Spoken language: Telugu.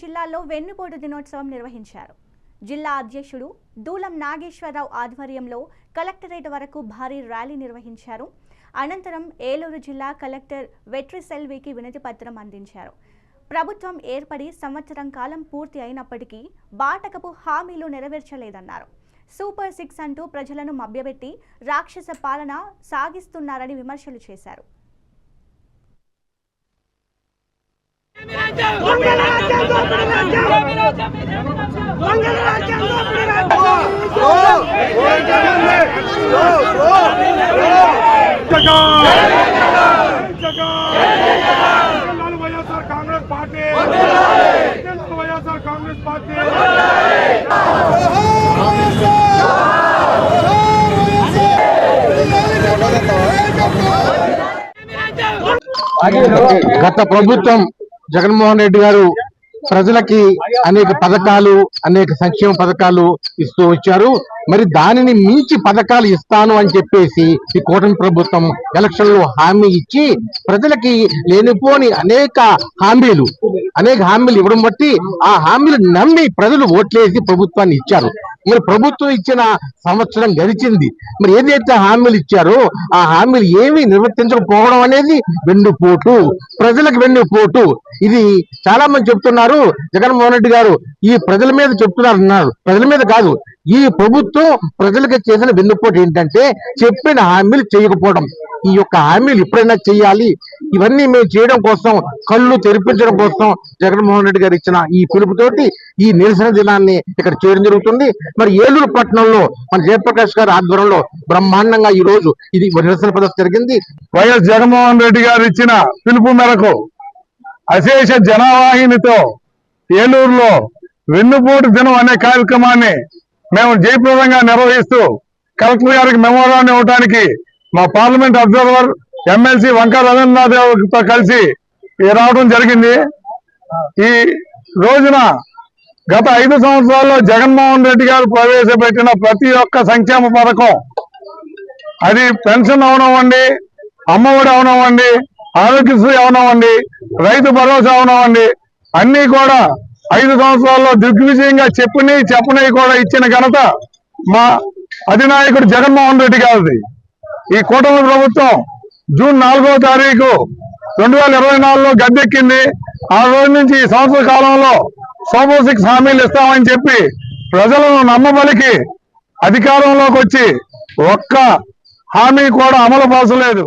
జిల్లాలో వెన్నుపోటు దినోత్సవం నిర్వహించారు. జిల్లా అధ్యక్షుడు దూలం నాగేశ్వరరావు ఆధ్వర్యంలో కలెక్టరేట్ వరకు భారీ ర్యాలీ నిర్వహించారు. అనంతరం ఏలూరు జిల్లా కలెక్టర్ వెట్రి సెల్వికి వినతి పత్రం అందించారు. ప్రభుత్వం ఏర్పడి సంవత్సరం కాలం పూర్తి అయినప్పటికీ బాటకపు హామీలు నెరవేర్చలేదన్నారు. సూపర్ సిక్స్ అంటూ ప్రజలను మభ్యపెట్టి రాక్షస పాలన సాగిస్తున్నారని విమర్శలు చేశారు. కాంగ్రెస్ పార్టీ జగన్ వైఎస్ఆర్ కాంగ్రెస్ పార్టీ గత ప్రభుత్వం జగన్మోహన్ రెడ్డి గారు ప్రజలకి అనేక పథకాలు అనేక సంక్షేమ పథకాలు ఇస్తూ వచ్చారు. మరి దానిని మించి పథకాలు ఇస్తాను అని చెప్పేసి ఈ కూటమి ప్రభుత్వం ఎలక్షన్లో హామీ ఇచ్చి ప్రజలకి లేనిపోని అనేక హామీలు అనేక హామీలు ఇవ్వడం బట్టి ఆ హామీలు నమ్మి ప్రజలు ఓట్లేసి ప్రభుత్వాన్ని ఇచ్చారు. మరి ప్రభుత్వం ఇచ్చిన సంవత్సరం గడిచింది. మరి ఏదైతే హామీలు ఇచ్చారో ఆ హామీలు ఏమీ నిర్వర్తించకపోవడం అనేది వెన్నుపోటు. ప్రజలకు వెన్నుపోటు. ఇది చాలా మంది చెప్తున్నారు. జగన్మోహన్ రెడ్డి గారు ఈ ప్రజల మీద చెప్తున్నారు అన్నారు. ప్రజల మీద కాదు. ఈ ప్రభుత్వం ప్రజలకు చేసిన వెన్నుపోటు ఏంటంటే చెప్పిన హామీలు చేయకపోవడం. ఈ యొక్క హామీలు ఎప్పుడైనా చేయాలి? ఇవన్నీ మేము చేయడం కోసం కళ్ళు తెరిపించడం కోసం జగన్మోహన్ రెడ్డి గారు ఇచ్చిన ఈ పిలుపుతోటి ఈ నిరసన దినాన్ని ఇక్కడ చేయడం జరుగుతుంది. మరి ఏలూరు పట్టణంలో మన జయప్రకాష్ గారి ఆధ్వర్యంలో బ్రహ్మాండంగా ఈ రోజు ఇది నిరసన ప్రదర్శన జరిగింది. వైఎస్ జగన్మోహన్ రెడ్డి గారు ఇచ్చిన పిలుపు మేరకు అశేష జనవాహినితో ఏలూరులో వెన్నుపోటు దినం అనే కార్యక్రమాన్ని మేము జయప్రదంగా నిర్వహిస్తూ కలెక్టర్ గారికి మెమోరాన్ని ఇవ్వడానికి మా పార్లమెంట్ అబ్జర్వర్ ఎమ్మెల్సీ వంక రవీంద్రనాథ్తో కలిసి రావడం జరిగింది. ఈ రోజున గత ఐదు సంవత్సరాల్లో జగన్మోహన్ రెడ్డి గారు ప్రవేశపెట్టిన ప్రతి ఒక్క సంక్షేమ పథకం అది పెన్షన్ అవనవ్వండి అమ్మఒడి అవనవ్వండి ఆరోగ్యశ్రీ అవనవ్వండి రైతు భరోసా అవనవ్వండి అన్ని కూడా ఐదు సంవత్సరాల్లో దిగ్విజయంగా చెప్పని చెప్పని కూడా ఇచ్చిన ఘనత మా అధినాయకుడు జగన్మోహన్ రెడ్డి గారిది. ఈ కూటమి ప్రభుత్వం జూన్ నాలుగో తారీఖు రెండు వేల ఇరవై నాలుగులో గద్దెక్కింది. ఆ రోజు నుంచి ఈ సంవత్సర కాలంలో సూపర్ సిక్స్ హామీలు ఇస్తామని చెప్పి ప్రజలను నమ్మబలికి అధికారంలోకి వచ్చి ఒక్క హామీ కూడా అమలు పరచలేదు.